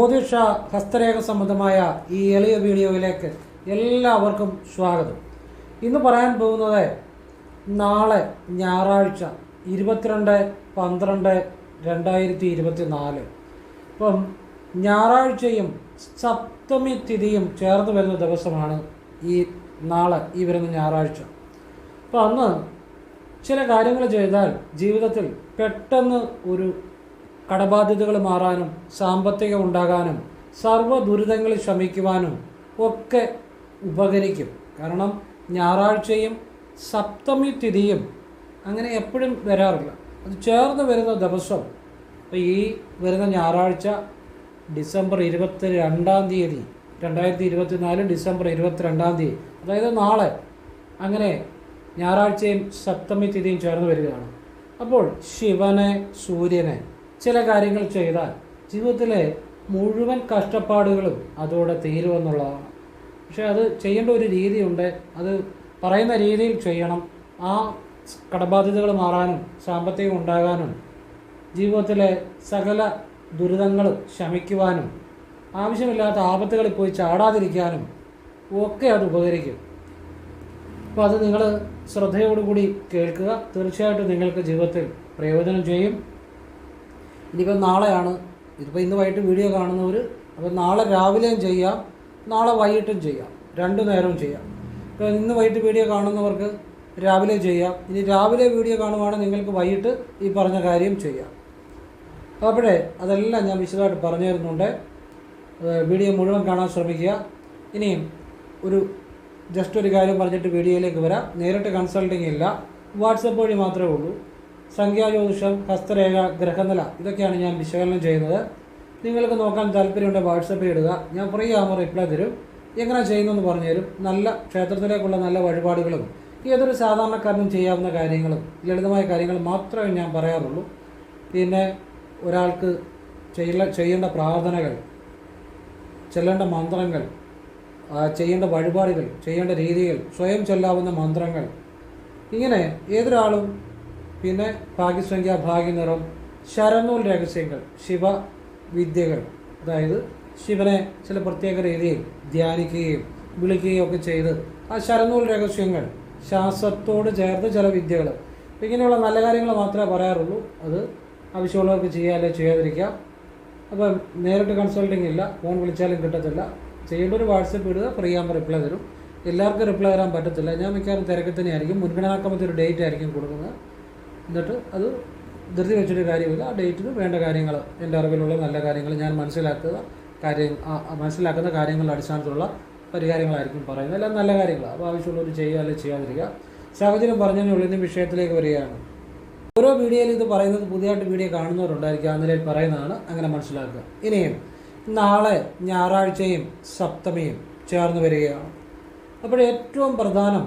ജ്യോതിഷ ഹസ്തരേഖ സംബന്ധമായ ഈ എളിയ വീഡിയോയിലേക്ക് എല്ലാവർക്കും സ്വാഗതം. ഇന്ന് പറയാൻ പോകുന്നത് നാളെ ഞായറാഴ്ച ഇരുപത്തിരണ്ട് പന്ത്രണ്ട് രണ്ടായിരത്തി ഇരുപത്തി നാല് ഇപ്പം ഞായറാഴ്ചയും സപ്തമി തിഥിയും ചേർന്ന് വരുന്ന ദിവസമാണ് ഈ നാളെ ഈ വരുന്ന ഞായറാഴ്ച. അപ്പം അന്ന് ചില കാര്യങ്ങൾ ചെയ്താൽ ജീവിതത്തിൽ പെട്ടെന്ന് ഒരു കടബാധ്യതകൾ മാറാനും സാമ്പത്തികം ഉണ്ടാകാനും സർവ ദുരിതങ്ങൾ ശമിക്കുവാനും ഒക്കെ ഉപകരിക്കും. കാരണം ഞായറാഴ്ചയും സപ്തമി തിഥിയും അങ്ങനെ എപ്പോഴും വരാറില്ല. അത് ചേർന്ന് വരുന്ന ദിവസം. അപ്പോൾ ഈ വരുന്ന ഞായറാഴ്ച ഡിസംബർ ഇരുപത്തി രണ്ടാം തീയതി രണ്ടായിരത്തി ഇരുപത്തി നാല് ഡിസംബർ ഇരുപത്തിരണ്ടാം തീയതി അതായത് നാളെ അങ്ങനെ ഞായറാഴ്ചയും സപ്തമി തിഥിയും ചേർന്ന് വരികയാണ്. അപ്പോൾ ശിവനെ സൂര്യനെ ചില കാര്യങ്ങൾ ചെയ്താൽ ജീവിതത്തിലെ മുഴുവൻ കഷ്ടപ്പാടുകളും അതോടെ തീരുമെന്നുള്ളതാണ്. പക്ഷേ അത് ചെയ്യേണ്ട ഒരു രീതിയുണ്ട്. അത് പറയുന്ന രീതിയിൽ ചെയ്യണം. ആ കടബാധ്യതകൾ മാറാനും സാമ്പത്തികം ഉണ്ടാകാനും ജീവിതത്തിലെ സകല ദുരിതങ്ങൾ ശമിക്കുവാനും ആവശ്യമില്ലാത്ത ആപത്തുകളിൽ പോയി ചാടാതിരിക്കാനും ഒക്കെ അത് ഉപകരിക്കും. അപ്പോൾ അത് നിങ്ങൾ ശ്രദ്ധയോടുകൂടി കേൾക്കുക. തീർച്ചയായിട്ടും നിങ്ങൾക്ക് ജീവിതത്തിൽ പ്രയോജനം ചെയ്യും. ഇനിയിപ്പോൾ നാളെയാണ്. ഇതിപ്പോൾ ഇന്ന് വൈകിട്ട് വീഡിയോ കാണുന്നവർ അപ്പോൾ നാളെ രാവിലെയും ചെയ്യാം നാളെ വൈകിട്ടും ചെയ്യാം രണ്ടു നേരവും ചെയ്യാം. ഇപ്പോൾ ഇന്ന് വൈകിട്ട് വീഡിയോ കാണുന്നവർക്ക് രാവിലെ ചെയ്യാം. ഇനി രാവിലെ വീഡിയോ കാണുവാണെങ്കിൽ നിങ്ങൾക്ക് വൈകിട്ട് ഈ പറഞ്ഞ കാര്യം ചെയ്യാം. അപ്പോഴേ അതെല്ലാം ഞാൻ വിശദമായിട്ട് പറഞ്ഞു തരുന്നുണ്ട്. വീഡിയോ മുഴുവൻ കാണാൻ ശ്രമിക്കുക. ഇനിയും ഒരു ജസ്റ്റ് ഒരു കാര്യം പറഞ്ഞിട്ട് വീഡിയോയിലേക്ക് വരാം. നേരിട്ട് കൺസൾട്ടിങ് ഇല്ല. വാട്സപ്പ് വഴി മാത്രമേ ഉള്ളൂ. സംഖ്യാജ്യോതിഷം ഹസ്തരേഖ ഗ്രഹനില ഇതൊക്കെയാണ് ഞാൻ വിശകലനം ചെയ്യുന്നത്. നിങ്ങൾക്ക് നോക്കാൻ താല്പര്യമുണ്ട് വാട്സപ്പിൽ ഇടുക. ഞാൻ ഫ്രീ ആകുമ്പോൾ റിപ്ലൈ തരും. എങ്ങനെ ചെയ്യുന്നതെന്ന് പറഞ്ഞു തരും നല്ല ക്ഷേത്രത്തിലേക്കുള്ള നല്ല വഴിപാടുകളും ഏതൊരു സാധാരണക്കാരനും ചെയ്യാവുന്ന കാര്യങ്ങളും ലളിതമായ കാര്യങ്ങൾ മാത്രമേ ഞാൻ പറയാറുള്ളൂ. പിന്നെ ഒരാൾക്ക് ചെയ്യ ചെയ്യേണ്ട പ്രാർത്ഥനകൾ ചെല്ലേണ്ട മന്ത്രങ്ങൾ ചെയ്യേണ്ട വഴിപാടുകൾ ചെയ്യേണ്ട രീതികൾ സ്വയം ചൊല്ലാവുന്ന മന്ത്രങ്ങൾ ഇങ്ങനെ ഏതൊരാളും പിന്നെ ഭാഗ്യസംഖ്യ ഭാഗ്യനിറം ശരനൂൽ രഹസ്യങ്ങൾ ശിവ വിദ്യകൾ. അതായത് ശിവനെ ചില പ്രത്യേക രീതിയിൽ ധ്യാനിക്കുകയും വിളിക്കുകയും ഒക്കെ ചെയ്ത് ആ ശരനൂൽ രഹസ്യങ്ങൾ ശാസ്ത്രത്തോട് ചേർത്ത് ചില വിദ്യകൾ. ഇങ്ങനെയുള്ള നല്ല കാര്യങ്ങൾ മാത്രമേ പറയാറുള്ളൂ. അത് ആവശ്യമുള്ളവർക്ക് ചെയ്യുക അല്ലെങ്കിൽ ചെയ്യാതിരിക്കാം. അപ്പം നേരിട്ട് കൺസൾട്ടിങ് ഇല്ല ഫോൺ വിളിച്ചാലും കിട്ടത്തില്ല. ചെയ്യേണ്ട ഒരു വാട്സപ്പ് ഇടുക ഫ്രീ ആകുമ്പോൾ റിപ്ലൈ തരും. എല്ലാവർക്കും റിപ്ലൈ തരാൻ പറ്റത്തില്ല. ഞാൻ മിക്കവാറും തിരക്കിൽ തന്നെയായിരിക്കും. മുൻഗണനാക്രമത്തിൽ ഒരു ഡേറ്റ് ആയിരിക്കും കൊടുക്കുന്നത്. എന്നിട്ട് അത് ധൃതി വെച്ചിട്ട് കാര്യമില്ല. ആ ഡേറ്റിന് വേണ്ട കാര്യങ്ങൾ എന്റെ അറിവിലുള്ള നല്ല കാര്യങ്ങൾ ഞാൻ മനസ്സിലാക്കുക കാര്യം മനസ്സിലാക്കുന്ന കാര്യങ്ങളുടെ അടിസ്ഥാനത്തിലുള്ള പരിഹാരങ്ങളായിരിക്കും പറയുന്നത്. എല്ലാം നല്ല കാര്യങ്ങളാണ്. അപ്പോൾ ആവശ്യമുള്ളവർ ചെയ്യുക അല്ലെങ്കിൽ ചെയ്യാതിരിക്കുക. സാഹചര്യം പറഞ്ഞതിന് ഉള്ളിൽ നിന്ന് വിഷയത്തിലേക്ക് വരികയാണ്. ഓരോ വീഡിയോയിൽ ഇത് പറയുന്നത് പുതിയതായിട്ട് വീഡിയോ കാണുന്നവരുണ്ടായിരിക്കും. ആ പറയുന്നതാണ് അങ്ങനെ മനസ്സിലാക്കുക. ഇനിയും നാളെ ഞായറാഴ്ചയും സപ്തമിയും ചേർന്ന് വരികയാണ്. അപ്പോൾ ഏറ്റവും പ്രധാനം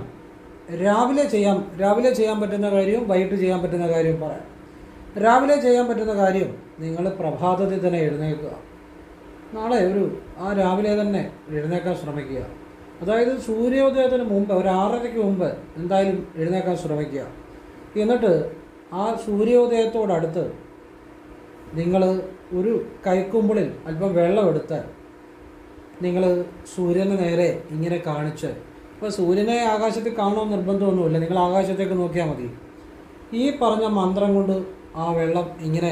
രാവിലെ ചെയ്യാം രാവിലെ ചെയ്യാൻ പറ്റുന്ന കാര്യവും വൈകിട്ട് ചെയ്യാൻ പറ്റുന്ന കാര്യവും പറയാം. രാവിലെ ചെയ്യാൻ പറ്റുന്ന കാര്യം നിങ്ങൾ പ്രഭാതത്തിൽ തന്നെ എഴുന്നേൽക്കുക. നാളെ ഒരു ആ രാവിലെ തന്നെ എഴുന്നേൽക്കാൻ ശ്രമിക്കുക. അതായത് സൂര്യോദയത്തിന് മുമ്പ് ഒരു ആറരയ്ക്ക് മുമ്പ് എന്തായാലും എഴുന്നേൽക്കാൻ ശ്രമിക്കുക. എന്നിട്ട് ആ സൂര്യോദയത്തോടടുത്ത് നിങ്ങൾ ഒരു കൈക്കുമ്പിളിൽ അല്പം വെള്ളമെടുത്ത് നിങ്ങൾ സൂര്യന് നേരെ ഇങ്ങനെ കാണിച്ച് ഇപ്പോൾ സൂര്യനെ ആകാശത്തിൽ കാണണമെന്ന് നിർബന്ധമൊന്നുമില്ല. നിങ്ങൾ ആകാശത്തേക്ക് നോക്കിയാൽ മതി. ഈ പറഞ്ഞ മന്ത്രം കൊണ്ട് ആ വെള്ളം ഇങ്ങനെ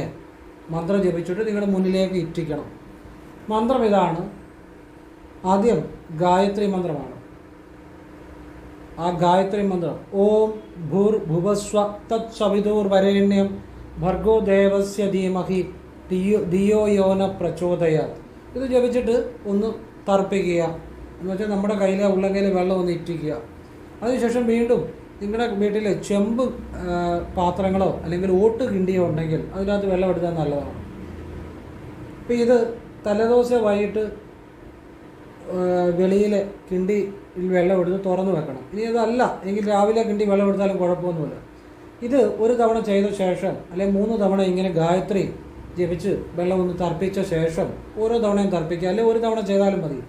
മന്ത്രം ജപിച്ചിട്ട് നിങ്ങളുടെ മുന്നിലേക്ക് ഇറ്റിക്കണം. മന്ത്രം ഇതാണ്. ആദ്യം ഗായത്രി മന്ത്രമാണ്. ആ ഗായത്രി മന്ത്രം ഓം ഭൂർ ഭുവസ്വ തത് സവിതൂർ വരേണ്യം ഭർഗോ ദേവസ്യ ധീമഹി ദിയോ ദിയോ യോന പ്രചോദയാത്. ഇത് ജപിച്ചിട്ട് ഒന്ന് തർപ്പിക്കുക. എന്ന് വെച്ചാൽ നമ്മുടെ കയ്യിലെ ഉള്ളങ്കയിൽ വെള്ളം ഒന്ന് ഇറ്റിക്കുക. അതിനുശേഷം വീണ്ടും നിങ്ങളുടെ വീട്ടിൽ ചെമ്പ് പാത്രങ്ങളോ അല്ലെങ്കിൽ ഓട്ട് കിണ്ടിയോ ഉണ്ടെങ്കിൽ അതിനകത്ത് വെള്ളം എടുത്താൽ നല്ലതാണ്. ഇപ്പം ഇത് തലേദിവസം വൈകിട്ട് വെളിയിലെ കിണ്ടിയിൽ വെള്ളം എടുത്ത് തുറന്ന് വെക്കണം. ഇനി അതല്ല എങ്കിൽ രാവിലെ കിണ്ടി വെള്ളം എടുത്താലും കുഴപ്പമൊന്നുമില്ല. ഇത് ഒരു തവണ ചെയ്ത ശേഷം അല്ലെങ്കിൽ മൂന്ന് തവണ ഇങ്ങനെ ഗായത്രി ജപിച്ച് വെള്ളം ഒന്ന് തർപ്പിച്ച ശേഷം ഓരോ തവണയും തർപ്പിക്കുക. അല്ലെങ്കിൽ ഒരു തവണ ചെയ്താലും മതി.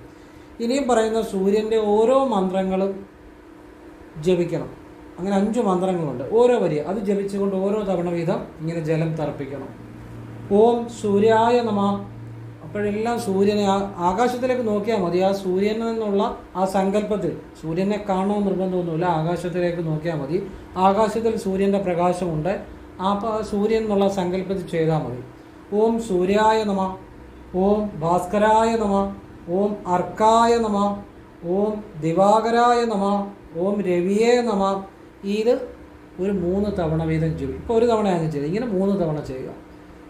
ഇനിയും പറയുന്ന സൂര്യന്റെ ഓരോ മന്ത്രങ്ങളും ജപിക്കണം. അങ്ങനെ അഞ്ച് മന്ത്രങ്ങളുണ്ട്. ഓരോ വരി. അത് ജപിച്ചുകൊണ്ട് ഓരോ തവണ വീതം ഇങ്ങനെ ജലം തർപ്പിക്കണം. ഓം സൂര്യായ നമ. അപ്പോഴെല്ലാം സൂര്യനെ ആകാശത്തിലേക്ക് നോക്കിയാൽ മതി. ആ സൂര്യനിൽ നിന്നുള്ള ആ സങ്കല്പത്തിൽ സൂര്യനെ കാണണമെന്ന് നിർബന്ധമൊന്നുമില്ല. ആകാശത്തിലേക്ക് നോക്കിയാൽ മതി. ആകാശത്തിൽ സൂര്യന്റെ പ്രകാശമുണ്ട്. ആ സൂര്യൻ എന്നുള്ള സങ്കല്പത്തിൽ ചെയ്താൽ മതി. ഓം സൂര്യായ നമ. ഓം ഭാസ്കരായ നമ. ഓം അർക്കായ നമ ഓം ദിവാകരായ നമ ഓം രവിയേ നമ. ഇത് ഒരു മൂന്ന് തവണ വീതം ചെയ്യും ഇപ്പോൾ ഒരു തവണയാണ് ചെയ്തത് ഇങ്ങനെ മൂന്ന് തവണ ചെയ്യുക.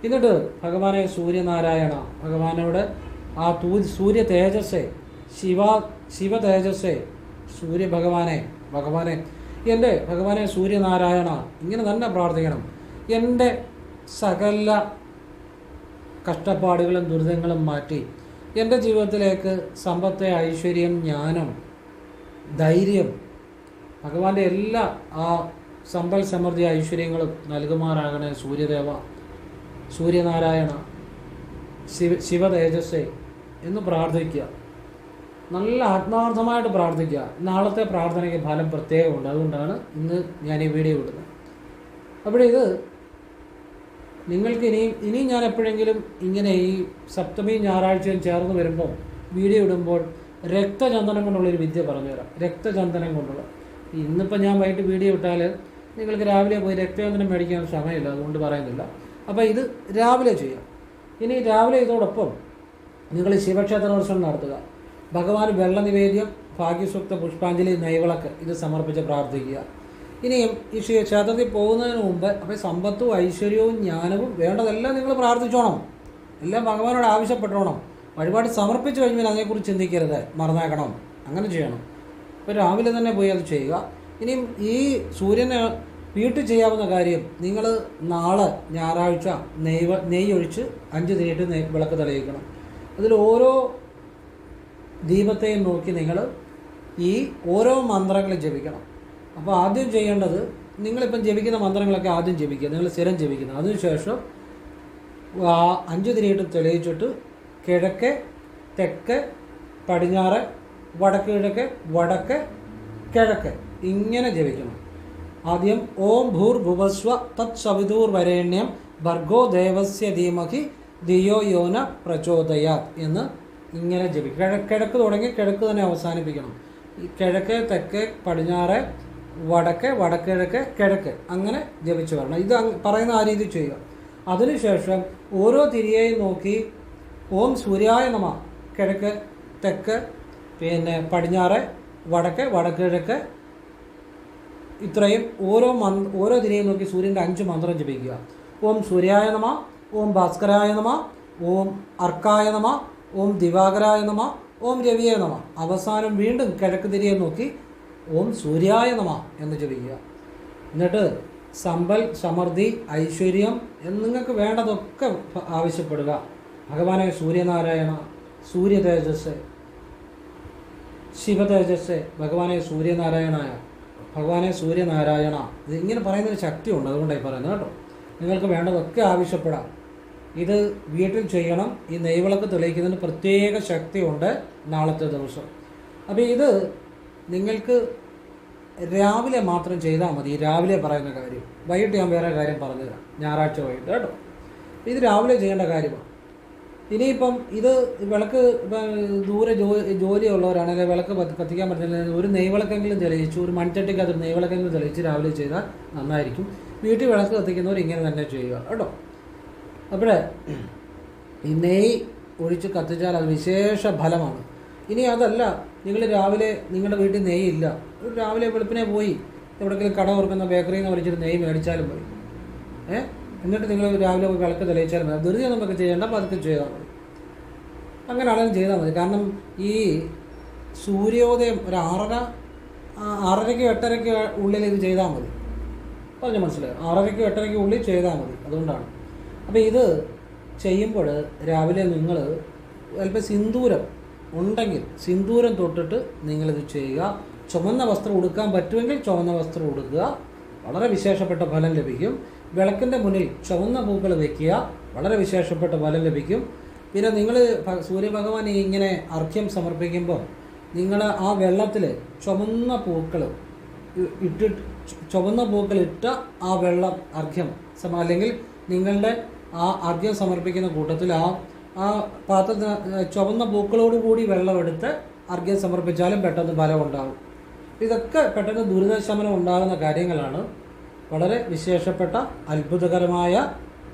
എന്നിട്ട് ഭഗവാനെ സൂര്യനാരായണ. ഭഗവാനോട് ആ തൂ സൂര്യ തേജസ്സേ ശിവ ശിവ തേജസ്സേ സൂര്യ ഭഗവാനെ ഭഗവാനെ. എന്റെ ഭഗവാനെ സൂര്യനാരായണ. ഇങ്ങനെ തന്നെ പ്രാർത്ഥിക്കണം. എന്റെ സകല കഷ്ടപ്പാടുകളും ദുരിതങ്ങളും മാറ്റി എന്റെ ജീവിതത്തിലേക്ക് സമ്പത്ത് ഐശ്വര്യം ജ്ഞാനം ധൈര്യം ഭഗവാന്റെ എല്ലാ ആ സമ്പൽ സമൃദ്ധി ഐശ്വര്യങ്ങളും നൽകുമാറാകണേ സൂര്യദേവ സൂര്യനാരായണ ശിവ ശിവതേജസ്സേ എന്ന് പ്രാർത്ഥിക്കുക. നല്ല ആത്മാർത്ഥമായിട്ട് പ്രാർത്ഥിക്കുക. നാളത്തെ പ്രാർത്ഥനയ്ക്ക് ഫലം പ്രത്യേകമുണ്ട്. അതുകൊണ്ടാണ് ഇന്ന് ഞാൻ ഈ വീഡിയോ ഇടുന്നത്. അപ്പോൾ ഇത് നിങ്ങൾക്ക് ഇനിയും ഇനിയും ഞാൻ എപ്പോഴെങ്കിലും ഇങ്ങനെ ഈ സപ്തമി ഞായറാഴ്ചയും ചേർന്ന് വരുമ്പോൾ വീഡിയോ ഇടുമ്പോൾ രക്തചന്ദനം കൊണ്ടുള്ളൊരു വിദ്യ പറഞ്ഞുതരാം. രക്തചന്ദനം കൊണ്ടുള്ള. ഇന്നിപ്പോൾ ഞാൻ വൈകിട്ട് വീഡിയോ ഇട്ടാൽ നിങ്ങൾക്ക് രാവിലെ പോയി രക്തചന്ദനം മേടിക്കാൻ സമയമില്ല അതുകൊണ്ട് പറയുന്നില്ല. അപ്പോൾ ഇത് രാവിലെ ചെയ്യാം. ഇനി രാവിലെ ഇതോടൊപ്പം നിങ്ങൾ ശിവക്ഷേത്ര ദർശനം നടത്തുക. ഭഗവാൻ വെള്ള നിവേദ്യം ഭാഗ്യസൂക്ത പുഷ്പാഞ്ജലി നൈവിളക്ക് ഇത് സമർപ്പിച്ച് പ്രാർത്ഥിക്കുക. ഇനിയും ഈ ക്ഷേ- ക്ഷേത്രത്തിൽ പോകുന്നതിന് മുമ്പ് അപ്പോൾ സമ്പത്തും ഐശ്വര്യവും ജ്ഞാനവും വേണ്ടതെല്ലാം നിങ്ങൾ പ്രാർത്ഥിച്ചോണം. എല്ലാം ഭഗവാനോട് ആവശ്യപ്പെട്ടോണം വഴിപാട് സമർപ്പിച്ചു കഴിഞ്ഞാൽ അതിനെക്കുറിച്ച് ചിന്തിക്കരുത്. മറന്നേക്കണം. അങ്ങനെ ചെയ്യണം. അപ്പോൾ രാവിലെ തന്നെ പോയി അത് ചെയ്യുക. ഇനിയും ഈ സൂര്യനെ വീട്ടിൽ ചെയ്യാവുന്ന കാര്യം നിങ്ങൾ നാളെ ഞായറാഴ്ച നെയ്വ് നെയ്യ് ഒഴിച്ച് അഞ്ച് തിരിയിട്ട് നെയ് വിളക്ക് തെളിയിക്കണം. അതിൽ ഓരോ ദീപത്തെയും നോക്കി നിങ്ങൾ ഈ ഓരോ മന്ത്രങ്ങളും ജപിക്കണം. അപ്പോൾ ആദ്യം ചെയ്യേണ്ടത് നിങ്ങളിപ്പം ജപിക്കുന്ന മന്ത്രങ്ങളൊക്കെ ആദ്യം ജപിക്കുക. നിങ്ങൾ സ്ഥിരം ജപിക്കുന്നത് അതിനുശേഷം അഞ്ച് തിരിയിട്ട് തെളിയിച്ചിട്ട് കിഴക്ക് തെക്ക് പടിഞ്ഞാറ് വടക്ക് കിഴക്ക് വടക്ക് കിഴക്ക് ഇങ്ങനെ ജപിക്കണം. ആദ്യം ഓം ഭൂർ ഭുവസ്വ തത് സവിതൂർ വരേണ്യം ഭർഗോ ദേവസ്യ ധീമഹി ദിയോ യോന പ്രചോദയാ എന്ന് ഇങ്ങനെ ജപിക്കും കിഴക്ക് തുടങ്ങി കിഴക്ക് തന്നെ അവസാനിപ്പിക്കണം. കിഴക്ക് തെക്ക് പടിഞ്ഞാറ് വടക്ക് വടക്ക് കിഴക്ക് അങ്ങനെ ജപിച്ചു വരണം. ഇത് പറയുന്ന ആ രീതി ചെയ്യുക. അതിനുശേഷം ഓരോ തിരിയെയും നോക്കി ഓം സൂര്യായ നമ കിഴക്ക് തെക്ക് പിന്നെ പടിഞ്ഞാറ് വടക്ക് വടക്ക് കിഴക്ക്. ഇത്രയും ഓരോ മന്ത് ഓരോ തിരിയെയും നോക്കി സൂര്യന്റെ അഞ്ച് മന്ത്രം ജപിക്കുക. ഓം സൂര്യായ നമ ഓം ഭാസ്കരായ നമ ഓം അർക്കായ നമ ഓം ദിവാകരായ നമ ഓം രവിയായ നമ. അവസാനം വീണ്ടും കിഴക്ക് തിരിയെ നോക്കി ഓം സൂര്യായ നമ എന്ന് ജപിക്കുക എന്നിട്ട് സമ്പൽ സമൃദ്ധി ഐശ്വര്യം എന്ന് നിങ്ങൾക്ക് വേണ്ടതൊക്കെ ആവശ്യപ്പെടുക. ഭഗവാനെ സൂര്യനാരായണ സൂര്യ തേജസ് ശിവ തേജസ് ഭഗവാനെ സൂര്യനാരായണായ ഭഗവാനെ സൂര്യനാരായണ. ഇത് ഇങ്ങനെ പറയുന്നൊരു ശക്തിയുണ്ട് അതുകൊണ്ടായി പറയുന്നത് കേട്ടോ. നിങ്ങൾക്ക് വേണ്ടതൊക്കെ ആവശ്യപ്പെടാം. ഇത് വീട്ടിൽ ചെയ്യണം ഈ നെയ്വിളക്ക് തെളിയിക്കുന്നതിന് പ്രത്യേക ശക്തിയുണ്ട് നാളത്തെ ദിവസം. അപ്പോൾ ഇത് നിങ്ങൾക്ക് രാവിലെ മാത്രം ചെയ്താൽ മതി. രാവിലെ പറയുന്ന കാര്യം. വൈകിട്ട് ഞാൻ വേറെ കാര്യം പറഞ്ഞു തരാം ഞായറാഴ്ച വൈകിട്ട് കേട്ടോ. ഇത് രാവിലെ ചെയ്യേണ്ട കാര്യമാണ്. ഇനിയിപ്പം ഇത് വിളക്ക് ദൂരെ ജോ ജോലിയുള്ളവരാണെങ്കിൽ വിളക്ക് കത്തി- കത്തിക്കാൻ പറ്റുന്നില്ല ഒരു നെയ്വിളക്കെങ്കിലും തെളിയിച്ചു ഒരു മൺചട്ടിക്കകത്ത് നെയ്വിളക്കെങ്കിലും തെളിയിച്ച് രാവിലെ ചെയ്താൽ നന്നായിരിക്കും. വീട്ടിൽ വിളക്ക് കത്തിക്കുന്നവർ ഇങ്ങനെ തന്നെ ചെയ്യുക കേട്ടോ. അപ്പോഴേ ഈ നെയ് ഒഴിച്ച് കത്തിച്ചാൽ അത് വിശേഷ ഫലമാണ്. ഇനി അതല്ല നിങ്ങൾ രാവിലെ നിങ്ങളുടെ വീട്ടിൽ നെയ്യില്ല. ഒരു രാവിലെ വെളുപ്പിനെ പോയി എവിടെയെങ്കിലും കട ഓർക്കുന്ന ബേക്കറി എന്ന് പറഞ്ഞിട്ട് നെയ്യ് മേടിച്ചാലും മതി. ഏ? എന്നിട്ട് നിങ്ങൾ രാവിലെ പോയി വിളക്ക് തെളിയിച്ചാലും മതി. ധൃതി നമുക്ക് ചെയ്യേണ്ട പതുക്കെ ചെയ്താൽ മതി. അങ്ങനെ ആണെങ്കിലും ചെയ്താൽ മതി. കാരണം ഈ സൂര്യോദയം ഒരു ആറര ആറരയ്ക്ക് എട്ടരയ്ക്ക് ഉള്ളിൽ ഇത് ചെയ്താൽ മതി. പറഞ്ഞ മനസ്സിലായി? ആറരയ്ക്ക് എട്ടരയ്ക്ക് ഉള്ളിൽ ചെയ്താൽ മതി. അതുകൊണ്ടാണ്. അപ്പോൾ ഇത് ചെയ്യുമ്പോൾ രാവിലെ നിങ്ങൾ അല്പം സിന്ദൂരം ഉണ്ടെങ്കിൽ സിന്ദൂരം തൊട്ടിട്ട് നിങ്ങളിത് ചെയ്യുക. ചുമന്ന വസ്ത്രം ഉടുക്കാൻ പറ്റുമെങ്കിൽ ചുമന്ന വസ്ത്രം ഉടുക്കുക. വളരെ വിശേഷപ്പെട്ട ഫലം ലഭിക്കും. വിളക്കിന്റെ മുന്നിൽ ചുവന്ന പൂക്കൾ വയ്ക്കുക വളരെ വിശേഷപ്പെട്ട ഫലം ലഭിക്കും. പിന്നെ നിങ്ങൾ സൂര്യഭഗവാൻ ഇങ്ങനെ അർഘ്യം സമർപ്പിക്കുമ്പോൾ നിങ്ങൾ ആ വെള്ളത്തിൽ ചുവന്ന പൂക്കൾ ഇട്ട് ചുവന്ന പൂക്കൾ ഇട്ട ആ വെള്ളം അർഘ്യം അല്ലെങ്കിൽ നിങ്ങളുടെ ആ അർഘ്യം സമർപ്പിക്കുന്ന കൂട്ടത്തിൽ ആ ആ പാത്രത്തിന് ചുവന്ന പൂക്കളോട് കൂടി വെള്ളമെടുത്ത് അർഘ്യം സമർപ്പിച്ചാലും പെട്ടെന്ന് ഫലം ഉണ്ടാകും. ഇതൊക്കെ പെട്ടെന്ന് ദുരിതശമനം ഉണ്ടാകുന്ന കാര്യങ്ങളാണ്. വളരെ വിശേഷപ്പെട്ട അത്ഭുതകരമായ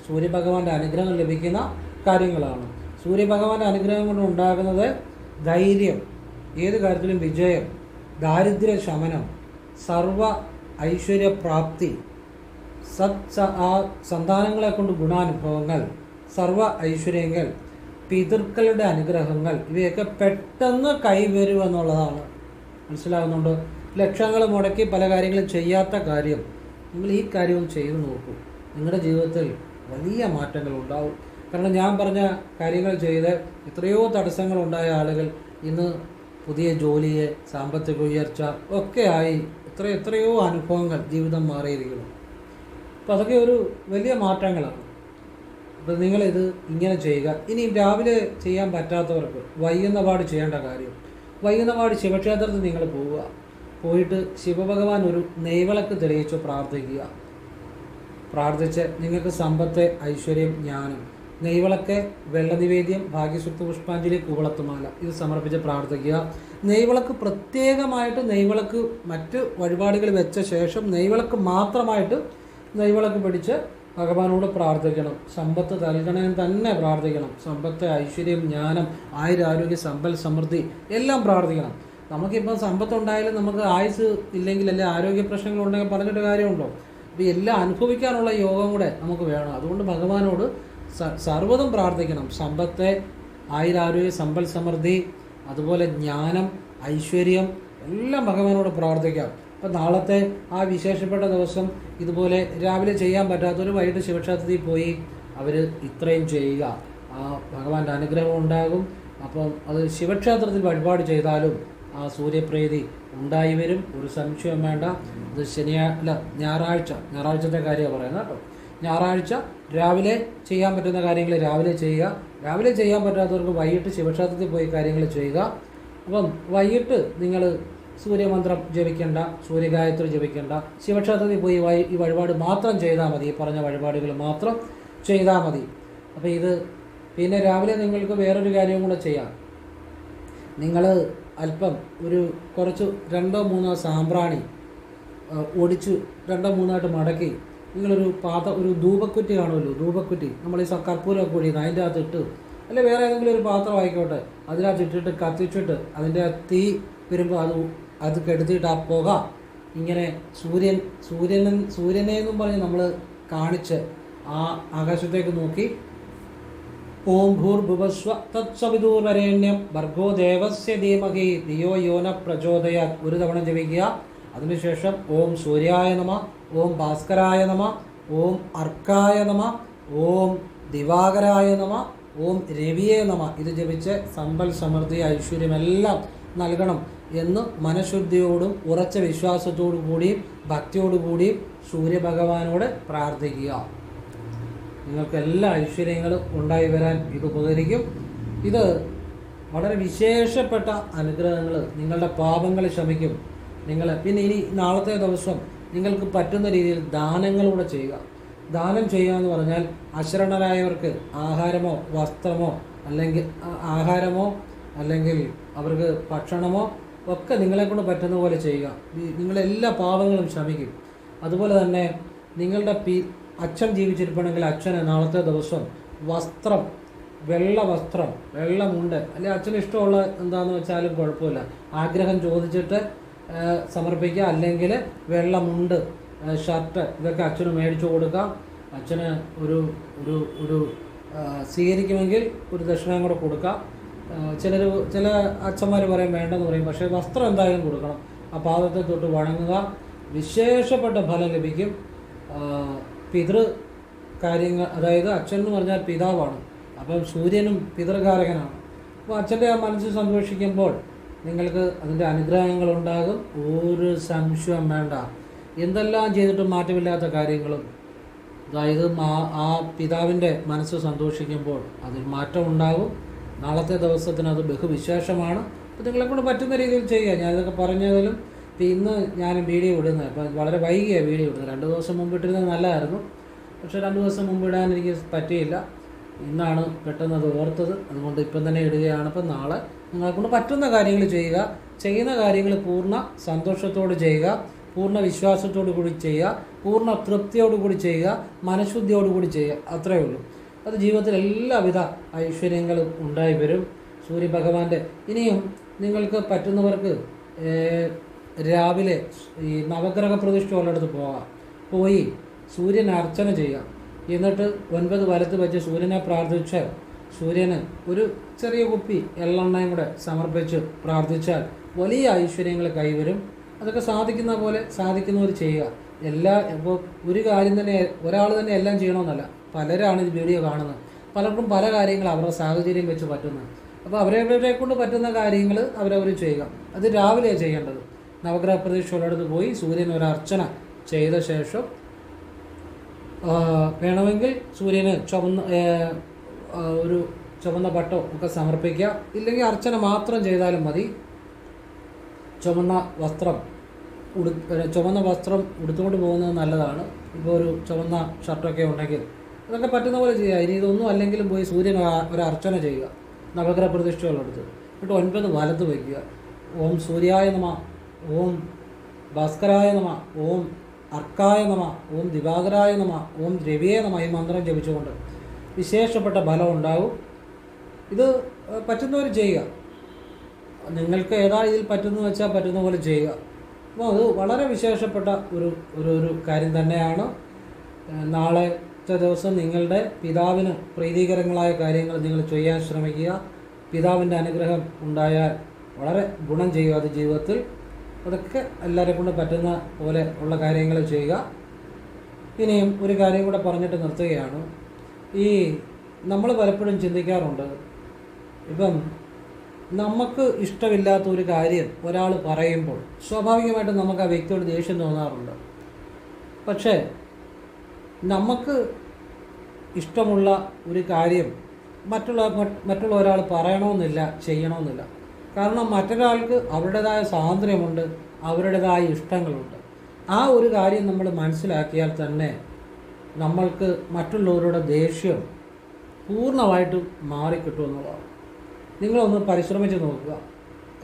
സൂര്യഭഗവാന്റെ അനുഗ്രഹം ലഭിക്കുന്ന കാര്യങ്ങളാണ്. സൂര്യഭഗവാന്റെ അനുഗ്രഹം കൊണ്ട് ഉണ്ടാകുന്നത് ധൈര്യം ഏത് കാര്യത്തിലും വിജയം ദാരിദ്ര്യ ശമനം സർവ ഐശ്വര്യപ്രാപ്തി സത് സന്താനങ്ങളെ കൊണ്ട് ഗുണാനുഭവങ്ങൾ സർവ ഐശ്വര്യങ്ങൾ പിതൃക്കളുടെ അനുഗ്രഹങ്ങൾ. ഇവയൊക്കെ പെട്ടെന്ന് കൈവരുമെന്നുള്ളതാണ് മനസ്സിലാകുന്നുണ്ട് ലക്ഷങ്ങൾ മുടക്കി പല കാര്യങ്ങളും ചെയ്യാത്ത കാര്യം നിങ്ങൾ ഈ കാര്യവും ചെയ്തു നോക്കൂ. നിങ്ങളുടെ ജീവിതത്തിൽ വലിയ മാറ്റങ്ങൾ ഉണ്ടാവും. കാരണം ഞാൻ പറഞ്ഞ കാര്യങ്ങൾ ചെയ്ത് എത്രയോ തടസ്സങ്ങൾ ഉണ്ടായ ആളുകൾ ഇന്ന് പുതിയ ജോലിയെ സാമ്പത്തിക ഉയർച്ച ഒക്കെ ആയി എത്ര എത്രയോ അനുഭവങ്ങൾ ജീവിതം മാറിയിരിക്കുന്നു. അപ്പോൾ അതൊക്കെ ഒരു വലിയ മാറ്റങ്ങളാണ്. അപ്പോൾ നിങ്ങളിത് ഇങ്ങനെ ചെയ്യുക. ഇനി രാവിലെ ചെയ്യാൻ പറ്റാത്തവർക്ക് വൈകുന്ന പാട് ചെയ്യേണ്ട കാര്യം. വൈകുന്ന പാട് ശിവക്ഷേത്രത്തിൽ നിങ്ങൾ പോവുക. പോയിട്ട് ശിവഭഗവാൻ ഒരു നെയ്വിളക്ക് തെളിയിച്ച് പ്രാർത്ഥിക്കുക. പ്രാർത്ഥിച്ച് നിങ്ങൾക്ക് സമ്പത്ത് ഐശ്വര്യം ജ്ഞാനം നെയ്വിളക്ക് വെള്ളനിവേദ്യം ഭാഗ്യസുക്ത പുഷ്പാഞ്ജലി കൂവളത്തുമാല ഇത് സമർപ്പിച്ച് പ്രാർത്ഥിക്കുക. നെയ്വിളക്ക് പ്രത്യേകമായിട്ട് നെയ്വിളക്ക് മറ്റ് വഴിപാടുകൾ വെച്ച ശേഷം നെയ്വിളക്ക് മാത്രമായിട്ട് നെയ്വിളക്ക് പിടിച്ച് ഭഗവാനോട് പ്രാർത്ഥിക്കണം. സമ്പത്ത് നൽകണമെന്ന് തന്നെ പ്രാർത്ഥിക്കണം. സമ്പത്ത് ഐശ്വര്യം ജ്ഞാനം ആയുരാരോഗ്യ സമ്പൽ സമൃദ്ധി എല്ലാം പ്രാർത്ഥിക്കണം. നമുക്കിപ്പം സമ്പത്ത് ഉണ്ടായാലും നമുക്ക് ആയുസ് ഇല്ലെങ്കിൽ അല്ലെങ്കിൽ ആരോഗ്യ പ്രശ്നങ്ങൾ ഉണ്ടെങ്കിൽ പറഞ്ഞിട്ട് കാര്യമുണ്ടോ? അപ്പോൾ എല്ലാം അനുഭവിക്കാനുള്ള യോഗം കൂടെ നമുക്ക് വേണം. അതുകൊണ്ട് ഭഗവാനോട് സർവതും പ്രാർത്ഥിക്കണം. സമ്പത്തെ ആയുരാരോഗ്യ സമ്പൽ സമൃദ്ധി അതുപോലെ ജ്ഞാനം ഐശ്വര്യം എല്ലാം ഭഗവാനോട് പ്രാർത്ഥിക്കാം. അപ്പം നാളത്തെ ആ വിശേഷപ്പെട്ട ദിവസം ഇതുപോലെ രാവിലെ ചെയ്യാൻ പറ്റാത്തൊരു വൈകിട്ട് ശിവക്ഷേത്രത്തിൽ പോയി അവർ ഇത്രയും ചെയ്യുക. ആ ഭഗവാന്റെ അനുഗ്രഹം ഉണ്ടാകും. അപ്പം അത് ശിവക്ഷേത്രത്തിൽ വഴിപാട് ചെയ്താലും ആ സൂര്യപ്രീതി ഉണ്ടായി വരും. ഒരു സംശയം വേണ്ട. അത് ശനിയാ അല്ല ഞായറാഴ്ച. ഞായറാഴ്ചത്തെ കാര്യമാണ് പറയുന്നത് കേട്ടോ. ഞായറാഴ്ച രാവിലെ ചെയ്യാൻ പറ്റുന്ന കാര്യങ്ങൾ രാവിലെ ചെയ്യുക. രാവിലെ ചെയ്യാൻ പറ്റാത്തവർക്ക് വൈകിട്ട് ശിവക്ഷേത്രത്തിൽ പോയി കാര്യങ്ങൾ ചെയ്യുക. അപ്പം വൈകിട്ട് നിങ്ങൾ സൂര്യമന്ത്രം ജപിക്കേണ്ട സൂര്യഗായത്രി ജപിക്കേണ്ട ശിവക്ഷേത്രത്തിൽ പോയി ഈ വഴിപാട് മാത്രം ചെയ്താൽ മതി. ഈ പറഞ്ഞ വഴിപാടുകൾ മാത്രം ചെയ്താൽ മതി. അപ്പോൾ ഇത് പിന്നെ രാവിലെ നിങ്ങൾക്ക് വേറൊരു കാര്യവും കൂടെ ചെയ്യാം. നിങ്ങൾ അല്പം ഒരു കുറച്ച് രണ്ടോ മൂന്നോ സാമ്പ്രാണി ഒടിച്ച് രണ്ടോ മൂന്നായിട്ട് മടക്കി നിങ്ങളൊരു പാത ഒരു ധൂപക്കുറ്റി കാണുമല്ലോ ധൂപക്കുറ്റി. നമ്മൾ ഈ കർപ്പൂരമൊക്കെ ഒഴിയുന്നത് അതിന്റെ അകത്ത് ഇട്ട് അല്ലെ വേറെ ഏതെങ്കിലും ഒരു പാത്രം ആയിക്കോട്ടെ അതിനകത്ത് ഇട്ടിട്ട് കത്തിച്ചിട്ട് അതിന്റെ തീ വരുമ്പോൾ അത് അത് കെടുത്തിയിട്ട് ആ പുക ഇങ്ങനെ സൂര്യൻ സൂര്യൻ സൂര്യനെ എന്നും പറഞ്ഞ് നമ്മൾ കാണിച്ച് ആ ആകാശത്തേക്ക് നോക്കി. ഓം ഭൂർഭുവസ്വ തത്സവിദൂർവരേണ്യം ഭർഗോ ദേവസ്യ ധീമഹി ധിയോ യോന പ്രചോദയ ഒരു തവണ ജപിക്കുക. അതിനുശേഷം ഓം സൂര്യായ നമ ഓം ഭാസ്കരായ നമ ഓം അർക്കായ നമ ഓം ദിവാകരായ നമ ഓം രവിയെ നമ. ഇത് ജപിച്ച് സമ്പൽ സമൃദ്ധി ഐശ്വര്യമെല്ലാം നൽകണം എന്ന് മനഃശുദ്ധിയോടും ഉറച്ച വിശ്വാസത്തോടു കൂടിയും ഭക്തിയോടു കൂടിയും സൂര്യഭഗവാനോട് പ്രാർത്ഥിക്കുക. നിങ്ങൾക്ക് എല്ലാ ഐശ്വര്യങ്ങളും ഉണ്ടായി വരാൻ ഇത് ഉപകരിക്കും. ഇത് വളരെ വിശേഷപ്പെട്ട അനുഗ്രഹങ്ങൾ നിങ്ങളുടെ പാപങ്ങൾ ശമിക്കും. നിങ്ങൾ പിന്നെ ഇനി നാളത്തെ ദിവസം നിങ്ങൾക്ക് പറ്റുന്ന രീതിയിൽ ദാനങ്ങളൂടെ ചെയ്യുക. ദാനം ചെയ്യുക എന്ന് പറഞ്ഞാൽ അശരണരായവർക്ക് ആഹാരമോ വസ്ത്രമോ അല്ലെങ്കിൽ ആഹാരമോ അല്ലെങ്കിൽ അവർക്ക് ഭക്ഷണമോ ഒക്കെ നിങ്ങളെ കൊണ്ട് പറ്റുന്ന പോലെ ചെയ്യുക. നിങ്ങളെല്ലാ പാവങ്ങളും ക്ഷമിക്കും അതുപോലെ തന്നെ നിങ്ങളുടെ പി അച്ഛൻ ജീവിച്ചിരിപ്പുണ്ടെങ്കിൽ അച്ഛന് നാളത്തെ ദിവസം വസ്ത്രം വെള്ള വസ്ത്രം വെള്ളമുണ്ട് അല്ലെങ്കിൽ അച്ഛന് ഇഷ്ടമുള്ള എന്താണെന്ന് വെച്ചാലും കുഴപ്പമില്ല. ആഗ്രഹം ചോദിച്ചിട്ട് സമർപ്പിക്കുക. അല്ലെങ്കിൽ വെള്ളമുണ്ട് ഷർട്ട് ഇതൊക്കെ അച്ഛന് മേടിച്ചു കൊടുക്കാം. അച്ഛന് ഒരു ഒരു ഒരു സ്വീകരിക്കുമെങ്കിൽ ഒരു ദക്ഷിണയും കൂടെ കൊടുക്കാം. ചിലർ ചില അച്ഛന്മാർ പറയും വേണ്ടെന്ന് പറയും പക്ഷേ വസ്ത്രം എന്തായാലും കൊടുക്കണം. ആ പാദത്തെ തൊട്ട് വണങ്ങുക. വിശേഷപ്പെട്ട ഫലം ലഭിക്കും. പിതൃ കാര്യങ്ങൾ അതായത് അച്ഛൻ എന്ന് പറഞ്ഞാൽ പിതാവാണ്. അപ്പം സൂര്യനും പിതൃകാരകനാണ്. അപ്പോൾ അച്ഛന്റെ ആ മനസ്സ് സന്തോഷിക്കുമ്പോൾ നിങ്ങൾക്ക് അതിന്റെ അനുഗ്രഹങ്ങൾ ഉണ്ടാകും. ഒരു സംശയം വേണ്ട. എന്തെല്ലാം ചെയ്തിട്ടും മാറ്റമില്ലാത്ത കാര്യങ്ങളും. അതായത് ആ പിതാവിന്റെ മനസ്സ് സന്തോഷിക്കുമ്പോൾ അതിൽ മാറ്റം ഉണ്ടാകും. നാളത്തെ ദിവസത്തിന് അത് ബഹുവിശേഷമാണ്. അപ്പോൾ നിങ്ങളെ കൊണ്ട് പറ്റുന്ന രീതിയിൽ ചെയ്യുക ഞാനിതൊക്കെ പറഞ്ഞതിലും ഇപ്പം ഇന്ന് ഞാൻ വീഡിയോ ഇടുന്നത്. അപ്പോൾ വളരെ വൈകിയാണ് വീഡിയോ ഇടുന്നത്. രണ്ട് ദിവസം മുമ്പ് ഇട്ടിരുന്നത് നല്ലതായിരുന്നു. പക്ഷേ രണ്ട് ദിവസം മുമ്പ് ഇടാൻ എനിക്ക് പറ്റിയില്ല. ഇന്നാണ് പെട്ടെന്ന് അത് ഓർത്തത്. അതുകൊണ്ട് ഇപ്പം തന്നെ ഇടുകയാണ്. അപ്പം നാളെ നിങ്ങളെ കൊണ്ട് പറ്റുന്ന കാര്യങ്ങൾ ചെയ്യുക. ചെയ്യുന്ന കാര്യങ്ങൾ പൂർണ സന്തോഷത്തോട് ചെയ്യുക. പൂർണ വിശ്വാസത്തോടു കൂടി ചെയ്യുക. പൂർണ തൃപ്തിയോടു കൂടി ചെയ്യുക. മനഃശുദ്ധിയോടു കൂടി ചെയ്യുക. അത്രയേ ഉള്ളൂ. അത് ജീവിതത്തിൽ എല്ലാവിധ ഐശ്വര്യങ്ങളും ഉണ്ടായി വരും. സൂര്യഭഗവാന്റെ ഇനിയും നിങ്ങൾക്ക് പറ്റുന്നവർക്ക് രാവിലെ ഈ നവഗ്രഹ പ്രതിഷ്ഠ ഉള്ളിടത്ത് പോകാം പോയി സൂര്യനെ അർച്ചന ചെയ്യാം. എന്നിട്ട് ഒൻപത് വലത്ത് വെച്ച് സൂര്യനെ പ്രാർത്ഥിച്ചാൽ സൂര്യന് ഒരു ചെറിയ കുപ്പി എള്ളെണ്ണയും കൂടെ സമർപ്പിച്ച് പ്രാർത്ഥിച്ചാൽ വലിയ ഐശ്വര്യങ്ങൾ കൈവരും. അതൊക്കെ സാധിക്കുന്ന പോലെ സാധിക്കുന്നവർ ചെയ്യുക. എല്ലാ ഇപ്പോൾ ഒരു കാര്യം തന്നെ ഒരാൾ തന്നെ എല്ലാം ചെയ്യണമെന്നല്ല. പലരാണ് ഈ വീഡിയോ കാണുന്നത്. പലർക്കും പല കാര്യങ്ങൾ അവരുടെ സാഹചര്യം വെച്ച് പറ്റുന്നത്. അപ്പോൾ അവരവരെ കൊണ്ട് പറ്റുന്ന കാര്യങ്ങൾ അവരവർ ചെയ്യുക. അത് രാവിലെ ചെയ്യേണ്ടത്. നവഗ്രഹ പ്രതീക്ഷയോടടുത്ത് പോയി സൂര്യൻ ഒരു അർച്ചന ചെയ്ത ശേഷം വേണമെങ്കിൽ സൂര്യന് ചുവന്ന ഒരു ചുവന്ന പട്ടോ ഒക്കെ സമർപ്പിക്കുക. ഇല്ലെങ്കിൽ അർച്ചന മാത്രം ചെയ്താലും മതി. ചുവന്ന വസ്ത്രം ഉടു ചുവന്ന വസ്ത്രം ഉടുത്തുകൊണ്ട് പോകുന്നത് നല്ലതാണ്. ഇപ്പോൾ ഒരു ചുവന്ന ഷർട്ടൊക്കെ ഉണ്ടെങ്കിൽ അതൊക്കെ പറ്റുന്ന പോലെ ചെയ്യുക. ഇനി ഇതൊന്നും അല്ലെങ്കിലും പോയി സൂര്യൻ ഒരു അർച്ചന ചെയ്യുക. നവഗ്രഹ പ്രതിഷ്ഠകളെടുത്ത് എന്നിട്ട് ഒൻപത് വലത്ത് വയ്ക്കുക. ഓം സൂര്യായ നമ ഓം ഭാസ്കരായ നമ ഓം അർക്കായ നമ ഓം ദിവാകരായ നമ ഓം ദ്രവ്യേ നമ ഈ മന്ത്രം ജപിച്ചുകൊണ്ട് വിശേഷപ്പെട്ട ഫലം ഉണ്ടാവും. ഇത് പറ്റുന്നവർ ചെയ്യുക. നിങ്ങൾക്ക് ഏതാ ഇതിൽ പറ്റുന്നു വെച്ചാൽ പറ്റുന്ന പോലെ ചെയ്യുക. അപ്പോൾ അത് വളരെ വിശേഷപ്പെട്ട ഒരു ഒരു ഒരു കാര്യം തന്നെയാണ്. നാളെ നാളത്തെ ദിവസം നിങ്ങളുടെ പിതാവിന് പ്രീതികരങ്ങളായ കാര്യങ്ങൾ നിങ്ങൾ ചെയ്യാൻ ശ്രമിക്കുക. പിതാവിന്റെ അനുഗ്രഹം ഉണ്ടായാൽ വളരെ ഗുണം ചെയ്യുക അത് ജീവിതത്തിൽ. അതൊക്കെ എല്ലാവരെ കൊണ്ട് പറ്റുന്ന പോലെ ഉള്ള കാര്യങ്ങൾ ചെയ്യുക. ഇനിയും ഒരു കാര്യം കൂടെ പറഞ്ഞിട്ട് നിർത്തുകയാണ്. ഈ നമ്മൾ പലപ്പോഴും ചിന്തിക്കാറുണ്ട്. ഇപ്പം നമുക്ക് ഇഷ്ടമില്ലാത്ത ഒരു കാര്യം ഒരാൾ പറയുമ്പോൾ സ്വാഭാവികമായിട്ടും നമുക്ക് ആ വ്യക്തിയോട് ദേഷ്യം തോന്നാറുണ്ട്. പക്ഷേ നമുക്ക് ഇഷ്ടമുള്ള ഒരു കാര്യം മറ്റുള്ള മറ്റുള്ള ഒരാൾ പറയണമെന്നില്ല ചെയ്യണമെന്നില്ല. കാരണം മറ്റൊരാൾക്ക് അവരുടേതായ സ്വാതന്ത്ര്യമുണ്ട് അവരുടേതായ ഇഷ്ടങ്ങളുണ്ട്. ആ ഒരു കാര്യം നമ്മൾ മനസ്സിലാക്കിയാൽ തന്നെ നമ്മൾക്ക് മറ്റുള്ളവരുടെ ദേഷ്യം പൂർണമായിട്ടും മാറിക്കിട്ടുമെന്നുള്ളതാണ് നിങ്ങളൊന്ന് പരിശ്രമിച്ച് നോക്കുക.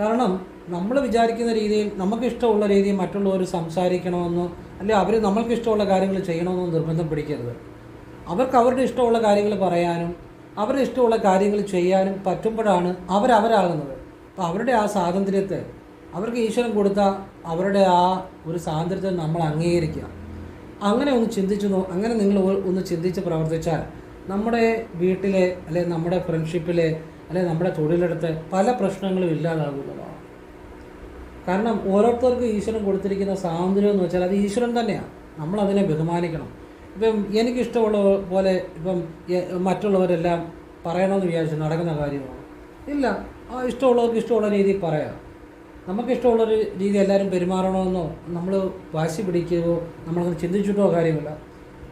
കാരണം നമ്മൾ വിചാരിക്കുന്ന രീതിയിൽ നമുക്കിഷ്ടമുള്ള രീതിയിൽ മറ്റുള്ളവർ സംസാരിക്കണമെന്നോ അല്ലെങ്കിൽ അവർ നമ്മൾക്കിഷ്ടമുള്ള കാര്യങ്ങൾ ചെയ്യണമെന്നോ നിർബന്ധം പിടിക്കരുത്. അവർക്ക് അവരുടെ ഇഷ്ടമുള്ള കാര്യങ്ങൾ പറയാനും അവരുടെ ഇഷ്ടമുള്ള കാര്യങ്ങൾ ചെയ്യാനും പറ്റുമ്പോഴാണ് അവരവരാകുന്നത്. അപ്പോൾ അവരുടെ ആ സ്വാതന്ത്ര്യത്തെ അവർക്ക് ഈശ്വരൻ കൊടുത്ത അവരുടെ ആ ഒരു സ്വാതന്ത്ര്യത്തെ നമ്മൾ അംഗീകരിക്കുക. അങ്ങനെ ഒന്ന് ചിന്തിച്ചു അങ്ങനെ നിങ്ങൾ ഒന്ന് ചിന്തിച്ച് പ്രവർത്തിച്ചാൽ നമ്മുടെ വീട്ടിലെ അല്ലെ നമ്മുടെ ഫ്രണ്ട്ഷിപ്പിലെ അല്ലെ നമ്മുടെ തൊഴിലെടുത്ത് പല പ്രശ്നങ്ങളും ഇല്ലാതാകുന്നതാണ്. കാരണം ഓരോരുത്തർക്കും ഈശ്വരൻ കൊടുത്തിരിക്കുന്ന സ്വാതന്ത്ര്യം എന്ന് വെച്ചാൽ അത് ഈശ്വരൻ തന്നെയാണ്. നമ്മളതിനെ ബഹുമാനിക്കണം. ഇപ്പം എനിക്കിഷ്ടമുള്ള പോലെ ഇപ്പം മറ്റുള്ളവരെല്ലാം പറയണമെന്ന് വിചാരിച്ച് നടക്കുന്ന കാര്യമാണ്. ഇല്ല ആ ഇഷ്ടമുള്ളവർക്ക് ഇഷ്ടമുള്ള രീതിയിൽ പറയാം. നമുക്കിഷ്ടമുള്ളൊരു രീതി എല്ലാവരും പെരുമാറണമെന്നോ നമ്മൾ വാശി പിടിക്കുകയോ നമ്മളങ്ങനെ ചിന്തിച്ചിട്ടോ കാര്യമില്ല.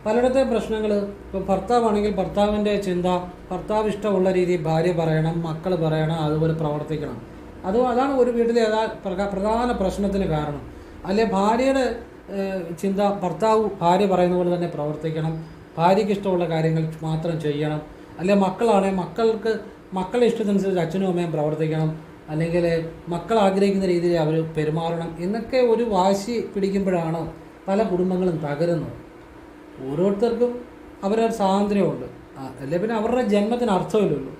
പലയിടത്തെ പ്രശ്നങ്ങൾ ഇപ്പോൾ ഭർത്താവാണെങ്കിൽ ഭർത്താവിന്റെ ചിന്ത ഭർത്താവ് ഇഷ്ടമുള്ള രീതിയിൽ ഭാര്യ പറയണം മക്കൾ പറയണം അതുപോലെ പ്രവർത്തിക്കണം. അത് അതാണ് ഒരു വീട്ടിലെ പ്രധാന പ്രശ്നത്തിന് കാരണം. അല്ലെ ഭാര്യയുടെ ചിന്ത ഭർത്താവ് ഭാര്യ പറയുന്ന പോലെ തന്നെ പ്രവർത്തിക്കണം. ഭാര്യയ്ക്ക് ഇഷ്ടമുള്ള കാര്യങ്ങൾ മാത്രം ചെയ്യണം. അല്ലെ മക്കളാണെങ്കിൽ മക്കൾക്ക് മക്കളുടെ ഇഷ്ടത്തിനനുസരിച്ച് അച്ഛനും അമ്മയും പ്രവർത്തിക്കണം. അല്ലെങ്കിൽ മക്കൾ ആഗ്രഹിക്കുന്ന രീതിയിൽ അവർ പെരുമാറണം എന്നൊക്കെ ഒരു വാശി പിടിക്കുമ്പോഴാണ് പല കുടുംബങ്ങളും തകരുന്നത്. ഓരോരുത്തർക്കും അവരവർ സ്വാതന്ത്ര്യമുണ്ട്. അല്ലെ? പിന്നെ അവരുടെ ജന്മത്തിന് അർത്ഥമില്ലല്ലോ.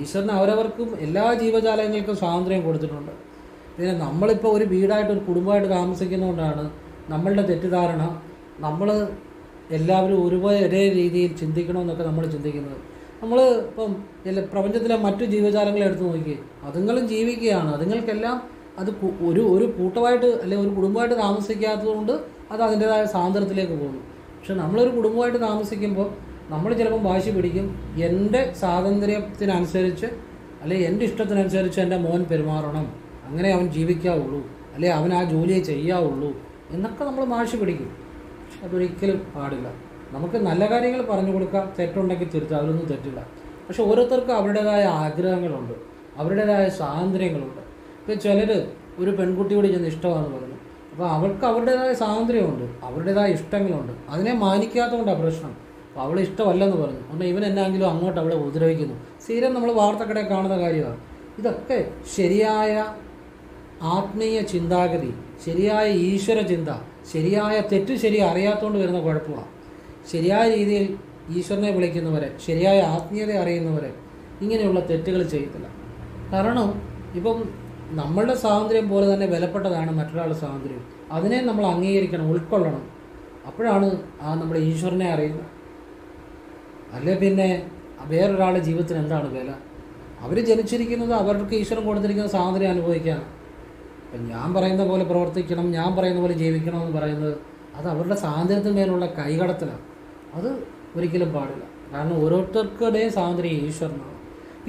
ഈശ്വരന് അവരവർക്കും എല്ലാ ജീവജാലങ്ങൾക്കും സ്വാതന്ത്ര്യം കൊടുത്തിട്ടുണ്ട്. പിന്നെ നമ്മളിപ്പോൾ ഒരു വീടായിട്ട് ഒരു കുടുംബമായിട്ട് താമസിക്കുന്നതുകൊണ്ടാണ് നമ്മളുടെ തെറ്റിദ്ധാരണ നമ്മൾ എല്ലാവരും ഒരുപോലെ ഒരേ രീതിയിൽ ചിന്തിക്കണമെന്നൊക്കെ നമ്മൾ ചിന്തിക്കുന്നത്. നമ്മൾ ഇപ്പം പ്രപഞ്ചത്തിലെ മറ്റു ജീവജാലങ്ങളെ എടുത്ത് നോക്കി അതുങ്ങളും ജീവിക്കുകയാണ്. അതുങ്ങൾക്കെല്ലാം അത് ഒരു ഒരു കൂട്ടമായിട്ട് അല്ലെങ്കിൽ ഒരു കുടുംബമായിട്ട് താമസിക്കാത്തതുകൊണ്ട് അത് അതിന്റെതായ സ്വാതന്ത്ര്യത്തിലേക്ക് പോകുന്നു. പക്ഷെ നമ്മളൊരു കുടുംബമായിട്ട് താമസിക്കുമ്പോൾ നമ്മൾ ചിലപ്പം വാശി പിടിക്കും. എന്റെ സ്വാതന്ത്ര്യത്തിനനുസരിച്ച് അല്ലെങ്കിൽ എന്റെ ഇഷ്ടത്തിനനുസരിച്ച് എന്റെ മോൻ പെരുമാറണം. അങ്ങനെ അവൻ ജീവിക്കാവുള്ളൂ. അല്ലെങ്കിൽ അവൻ ആ ജോലിയെ ചെയ്യാവുള്ളൂ. എന്നൊക്കെ നമ്മൾ വാശി പിടിക്കും. പക്ഷെ അതൊരിക്കലും പാടില്ല. നമുക്ക് നല്ല കാര്യങ്ങൾ പറഞ്ഞു കൊടുക്കാം. തെറ്റുണ്ടെങ്കിൽ തിരുത്താം. അതിലൊന്നും തെറ്റില്ല. പക്ഷെ ഓരോരുത്തർക്കും അവരുടേതായ ആഗ്രഹങ്ങളുണ്ട്. അവരുടേതായ സ്വാതന്ത്ര്യങ്ങളുണ്ട്. ഇപ്പോൾ ചിലർ ഒരു പെൺകുട്ടിയോട് ചെന്ന് ഇഷ്ടമാണെന്ന് പറഞ്ഞു അപ്പോൾ അവൾക്ക് അവരുടേതായ സ്വാതന്ത്ര്യമുണ്ട് അവരുടേതായ ഇഷ്ടങ്ങളുണ്ട്. അതിനെ മാനിക്കാത്തതുകൊണ്ടാണ് പ്രശ്നം. അപ്പോൾ അവളെ ഇഷ്ടമല്ലെന്ന് പറഞ്ഞു. അതുകൊണ്ട് ഇവൻ എന്നെങ്കിലും അങ്ങോട്ട് അവളെ ഉപദ്രവിക്കുന്നു. സ്ഥിരം നമ്മൾ വാർത്തക്കടയിൽ കാണുന്ന കാര്യമാണ്. ഇതൊക്കെ ശരിയായ ആത്മീയ ചിന്താഗതി ശരിയായ ഈശ്വര ചിന്ത ശരിയായ തെറ്റ് ശരി അറിയാത്തതുകൊണ്ട് വരുന്ന കുഴപ്പമാണ് ശരിയായ രീതിയിൽ ഈശ്വരനെ വിളിക്കുന്നവരെ ശരിയായ ആത്മീയത അറിയുന്നവരെ ഇങ്ങനെയുള്ള തെറ്റുകൾ ചെയ്യത്തില്ല. കാരണം ഇപ്പം നമ്മളുടെ സ്വാതന്ത്ര്യം പോലെ തന്നെ വിലപ്പെട്ടതാണ് മറ്റൊരാളുടെ സ്വാതന്ത്ര്യം. അതിനെ നമ്മൾ അംഗീകരിക്കണം ഉൾക്കൊള്ളണം. അപ്പോഴാണ് ആ നമ്മുടെ ഈശ്വരനെ അറിയുന്നത്. അല്ലെ പിന്നെ വേറൊരാളുടെ ജീവിതത്തിന് എന്താണ് വില? അവർ ജനിച്ചിരിക്കുന്നത് അവർക്ക് ഈശ്വരൻ കൊടുത്തിരിക്കുന്ന സ്വാതന്ത്ര്യം അനുഭവിക്കാനാണ്. ഇപ്പം ഞാൻ പറയുന്ന പോലെ പ്രവർത്തിക്കണം ഞാൻ പറയുന്ന പോലെ ജീവിക്കണം എന്ന് പറയുന്നത് അത് അവരുടെ സ്വാതന്ത്ര്യത്തിന് മേലുള്ള കൈകടത്തലാണ്. അത് ഒരിക്കലും പാടില്ല. കാരണം ഓരോരുത്തർക്കുടെയും സ്വാതന്ത്ര്യം ഈശ്വരനാണ്.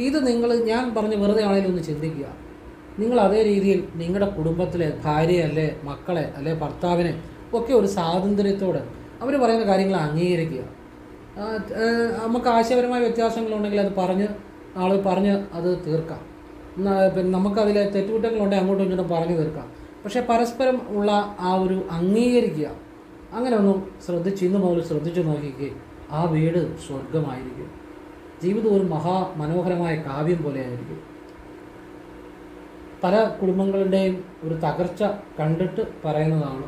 ഇത് നിങ്ങൾ ഞാൻ പറഞ്ഞ് വെറുതെ ആണെങ്കിലും ഒന്ന് ചിന്തിക്കുക. നിങ്ങൾ അതേ രീതിയിൽ നിങ്ങളുടെ കുടുംബത്തിലെ ഭാര്യയെ അല്ലെ മക്കളെ അല്ലെ ഭർത്താവിനെ ഒക്കെ ഒരു സ്വാതന്ത്ര്യത്തോടെ അവർ പറയുന്ന കാര്യങ്ങൾ അംഗീകരിക്കുക. നമുക്ക് ആശയപരമായ വ്യത്യാസങ്ങളുണ്ടെങ്കിൽ അത് പറഞ്ഞ് ആൾ പറഞ്ഞ് അത് തീർക്കാം. പിന്നെ നമുക്കതിൽ തെറ്റുകുറ്റങ്ങളുണ്ടെങ്കിൽ അങ്ങോട്ടും ഇങ്ങോട്ടും പറഞ്ഞു തീർക്കാം. പക്ഷേ പരസ്പരം ഉള്ള ആ ഒരു അംഗീകരിക്കുക അങ്ങനെ ഒന്നും ശ്രദ്ധിച്ച് ഇന്ന് മുതൽ ശ്രദ്ധിച്ചു നോക്കിക്കേ ആ വീട് സ്വർഗമായിരിക്കും ജീവിതം ഒരു മഹാ മനോഹരമായ കാവ്യം പോലെയായിരിക്കും. പല കുടുംബങ്ങളുടെയും ഒരു തകർച്ച കണ്ടിട്ട് പറയുന്നതാണ്.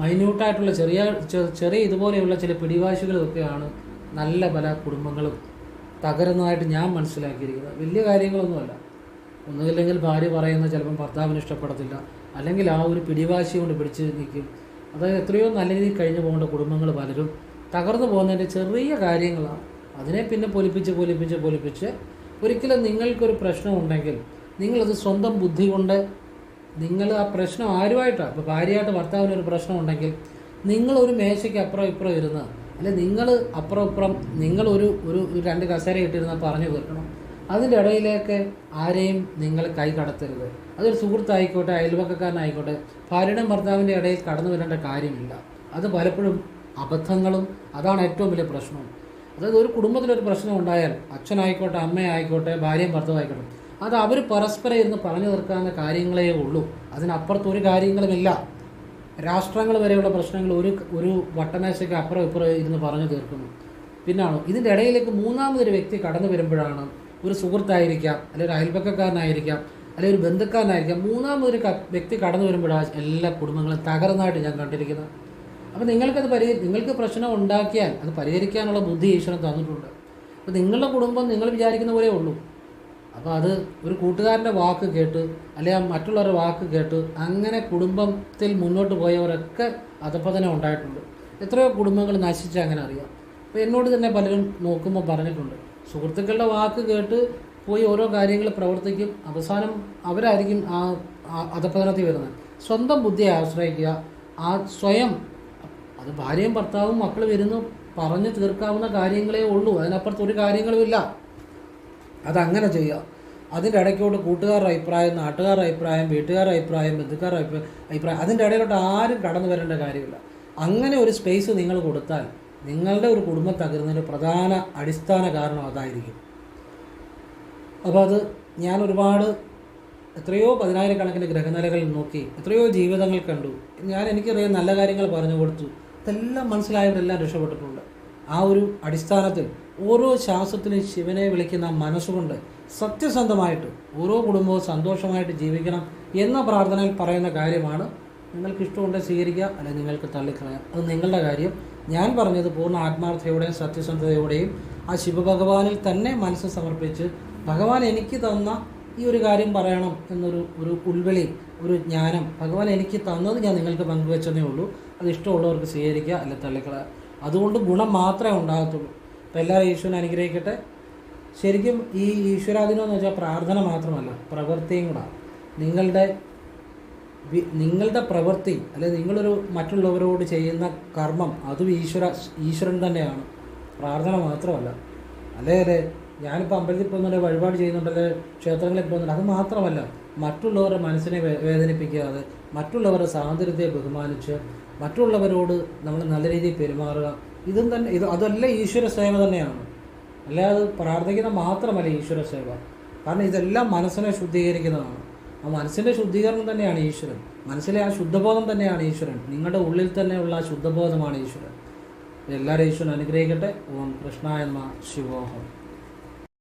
മൈന്യൂട്ടായിട്ടുള്ള ചെറിയ ചെറിയ ഇതുപോലെയുള്ള ചില പിടിവാശികളൊക്കെയാണ് നല്ല പല കുടുംബങ്ങളും തകരുന്നതായിട്ട് ഞാൻ മനസ്സിലാക്കിയിരിക്കുന്നത്. വലിയ കാര്യങ്ങളൊന്നുമല്ല. ഒന്നുമില്ലെങ്കിൽ ഭാര്യ പറയുന്ന ചിലപ്പം ഭർത്താവിന് ഇഷ്ടപ്പെടത്തില്ല. അല്ലെങ്കിൽ ആ ഒരു പിടിവാശി കൊണ്ട് പിടിച്ച് നിൽക്കും. അതായത് എത്രയോ നല്ല രീതിയിൽ കഴിഞ്ഞു പോകേണ്ട കുടുംബങ്ങൾ പലരും തകർന്നു പോകുന്നതിന്റെ ചെറിയ കാര്യങ്ങളാണ്. അതിനെ പിന്നെ പൊലിപ്പിച്ച് പൊലിപ്പിച്ച് പൊലിപ്പിച്ച് ഒരിക്കലും നിങ്ങൾക്കൊരു പ്രശ്നമുണ്ടെങ്കിൽ നിങ്ങളത് സ്വന്തം ബുദ്ധി കൊണ്ട് നിങ്ങൾ ആ പ്രശ്നം ആരുമായിട്ടാണ് ഇപ്പോൾ ഭാര്യയായിട്ട് ഭർത്താവിനൊരു പ്രശ്നമുണ്ടെങ്കിൽ നിങ്ങളൊരു മേശയ്ക്ക് അപ്പുറം ഇപ്പുറം ഇരുന്ന് അല്ലെ നിങ്ങൾ അപ്പുറം ഇപ്പുറം നിങ്ങളൊരു ഒരു ഒരു രണ്ട് കസേര ഇട്ടിരുന്ന പറഞ്ഞു തീർക്കണം. അതിന്റെ ഇടയിലേക്ക് ആരെയും നിങ്ങൾ കൈ കടത്തരുത്. അതൊരു സുഹൃത്തായിക്കോട്ടെ അയൽവക്കക്കാരനായിക്കോട്ടെ ഭാര്യയുടെയും ഭർത്താവിന്റെ ഇടയിൽ കടന്നു വരേണ്ട കാര്യമില്ല. അത് പലപ്പോഴും അബദ്ധങ്ങളും അതാണ് ഏറ്റവും വലിയ പ്രശ്നം. അതായത് ഒരു കുടുംബത്തിലൊരു പ്രശ്നം ഉണ്ടായാൽ അച്ഛനായിക്കോട്ടെ അമ്മയായിക്കോട്ടെ ഭാര്യയും ഭർത്താവും ആയിക്കോട്ടെ അത് അവർ പരസ്പരം ഇരുന്ന് പറഞ്ഞു തീർക്കാവുന്ന കാര്യങ്ങളേ ഉള്ളൂ. അതിനപ്പുറത്ത് ഒരു കാര്യങ്ങളുമില്ല. രാഷ്ട്രങ്ങൾ വരെയുള്ള പ്രശ്നങ്ങൾ ഒരു ഒരു വട്ടമേശയ്ക്ക് അപ്പുറം ഇപ്പുറം ഇരുന്ന് പറഞ്ഞു തീർക്കുന്നു. പിന്നാണോ? ഇതിന്റെ ഇടയിലേക്ക് മൂന്നാമതൊരു വ്യക്തി കടന്നു വരുമ്പോഴാണ് ഒരു സുഹൃത്തായിരിക്കാം അല്ലെങ്കിൽ ഒരു അയൽപക്കക്കാരനായിരിക്കാം അല്ലെങ്കിൽ ഒരു ബന്ധുക്കാരനായിരിക്കാം മൂന്നാമതൊരു വ്യക്തി കടന്നു വരുമ്പോഴാണ് എല്ലാ കുടുംബങ്ങളും തകർന്നതായിട്ട് ഞാൻ കണ്ടിരിക്കുന്നത്. അപ്പോൾ നിങ്ങൾക്കത് പരിഹരി നിങ്ങൾക്ക് പ്രശ്നം ഉണ്ടാക്കിയാൽ അത് പരിഹരിക്കാനുള്ള ബുദ്ധി ഈശ്വരൻ തന്നിട്ടുണ്ട്. അപ്പോൾ നിങ്ങളുടെ കുടുംബം നിങ്ങൾ വിചാരിക്കുന്ന പോലെ ഉള്ളൂ. അപ്പോൾ അത് ഒരു കൂട്ടുകാരന്റെ വാക്ക് കേട്ട് അല്ലെങ്കിൽ മറ്റുള്ളവരുടെ വാക്ക് കേട്ട് അങ്ങനെ കുടുംബത്തിൽ മുന്നോട്ട് പോയവരൊക്കെ അധപ്പതനം ഉണ്ടായിട്ടുണ്ട്. എത്രയോ കുടുംബങ്ങൾ നശിച്ച് അങ്ങനെ അറിയാം. അപ്പോൾ എന്നോട് തന്നെ പലരും നോക്കുമ്പോൾ പറഞ്ഞിട്ടുണ്ട് സുഹൃത്തുക്കളുടെ വാക്ക് കേട്ട് പോയി ഓരോ കാര്യങ്ങൾ പ്രവർത്തിക്കും അവസാനം അവരായിരിക്കും ആ അധപ്പതനത്തിൽ വരുന്നത്. സ്വന്തം ബുദ്ധിയെ ആശ്രയിക്കുക ആ സ്വയം അത് ഭാര്യയും ഭർത്താവും മക്കൾ വരുന്നു പറഞ്ഞു തീർക്കാവുന്ന കാര്യങ്ങളേ ഉള്ളൂ. അതിനപ്പുറത്ത് ഒരു കാര്യങ്ങളുമില്ല. അതങ്ങനെ ചെയ്യുക. അതിന്റെ ഇടയ്ക്കോട്ട് കൂട്ടുകാരുടെ അഭിപ്രായം നാട്ടുകാരുടെ അഭിപ്രായം വീട്ടുകാരുടെ അഭിപ്രായം ബന്ധുക്കാരുടെ അഭിപ്രായം അഭിപ്രായം അതിന്റെ ഇടയിലോട്ട് ആരും കടന്നു വരേണ്ട കാര്യമില്ല. അങ്ങനെ ഒരു സ്പേസ് നിങ്ങൾ കൊടുത്താൽ നിങ്ങളുടെ ഒരു കുടുംബം തകരുന്നതിന്റെ പ്രധാന അടിസ്ഥാന കാരണം അതായിരിക്കും. അപ്പോൾ അത് ഞാൻ ഒരുപാട് എത്രയോ പതിനായിരക്കണക്കിന് ഗ്രഹനിലകൾ നോക്കി എത്രയോ ജീവിതങ്ങൾ കണ്ടു. ഞാൻ എനിക്കറിയാം നല്ല കാര്യങ്ങൾ പറഞ്ഞു കൊടുത്തു. ഇതെല്ലാം മനസ്സിലായവരെല്ലാം രക്ഷപ്പെട്ടിട്ടുണ്ട്. ആ ഒരു അടിസ്ഥാനത്തിൽ ഓരോ ശ്വാസത്തിലും ശിവനെ വിളിക്കുന്ന മനസ്സുകൊണ്ട് സത്യസന്ധമായിട്ട് ഓരോ കുടുംബവും സന്തോഷമായിട്ട് ജീവിക്കണം എന്ന പ്രാർത്ഥനയിൽ പറയുന്ന കാര്യമാണ് നിങ്ങൾക്ക് ഇഷ്ടമുണ്ടെങ്കിൽ സ്വീകരിക്കുക അല്ലെങ്കിൽ നിങ്ങൾക്ക് തള്ളിക്കളയാം അത് നിങ്ങളുടെ കാര്യം. ഞാൻ പറഞ്ഞത് പൂർണ ആത്മാർത്ഥതയോടെയും സത്യസന്ധതയോടെയും ആ ശിവഭഗവാനിൽ തന്നെ മനസ്സ് സമർപ്പിച്ച് ഭഗവാൻ എനിക്ക് തന്ന ഈ ഒരു കാര്യം പറയണം എന്നൊരു ഒരു ഉൾവിളി ഒരു ജ്ഞാനം ഭഗവാൻ എനിക്ക് തന്നത് ഞാൻ നിങ്ങൾക്ക് പങ്കുവെച്ചതേ ഉള്ളൂ. അത് ഇഷ്ടമുള്ളവർക്ക് സ്വീകരിക്കുക അല്ലെ തള്ളിക്കള അതുകൊണ്ട് ഗുണം മാത്രമേ ഉണ്ടാകത്തുള്ളൂ. അപ്പം എല്ലാവരും ഈശ്വരനെ അനുഗ്രഹിക്കട്ടെ. ശരിക്കും ഈ ഈശ്വരാധീനം എന്ന് വെച്ചാൽ പ്രാർത്ഥന മാത്രമല്ല പ്രവൃത്തിയും കൂടെ. നിങ്ങളുടെ നിങ്ങളുടെ പ്രവൃത്തി അല്ലെങ്കിൽ നിങ്ങളൊരു മറ്റുള്ളവരോട് ചെയ്യുന്ന കർമ്മം അതും ഈശ്വര ഈശ്വരൻ തന്നെയാണ്. പ്രാർത്ഥന മാത്രമല്ല. അല്ലേ അല്ലേ? ഞാനിപ്പോൾ അമ്പലത്തിൽ പോകുന്നുണ്ട് വഴിപാട് ചെയ്യുന്നുണ്ടല്ലേ ക്ഷേത്രങ്ങളിൽ പോകുന്നുണ്ട് അത് മാത്രമല്ല മറ്റുള്ളവരുടെ മനസ്സിനെ വേദനിപ്പിക്കാതെ മറ്റുള്ളവരുടെ സാന്ദ്രതയെ ബഹുമാനിച്ച് മറ്റുള്ളവരോട് നമ്മൾ നല്ല രീതിയിൽ പെരുമാറുക ഇതും തന്നെ ഇത് അതല്ല ഈശ്വര സേവ തന്നെയാണ്. അല്ലാതെ പ്രാർത്ഥിക്കുന്ന മാത്രമല്ല ഈശ്വര സേവ. കാരണം ഇതെല്ലാം മനസ്സിനെ ശുദ്ധീകരിക്കുന്നതാണ്. ആ മനസ്സിന്റെ ശുദ്ധീകരണം തന്നെയാണ് ഈശ്വരൻ. മനസ്സിലെ ആ ശുദ്ധബോധം തന്നെയാണ് ഈശ്വരൻ. നിങ്ങളുടെ ഉള്ളിൽ തന്നെയുള്ള ആ ശുദ്ധബോധമാണ് ഈശ്വരൻ. എല്ലാവരും ഈശ്വരൻ അനുഗ്രഹിക്കട്ടെ. ഓം കൃഷ്ണ എന്ന ശിവോഹം.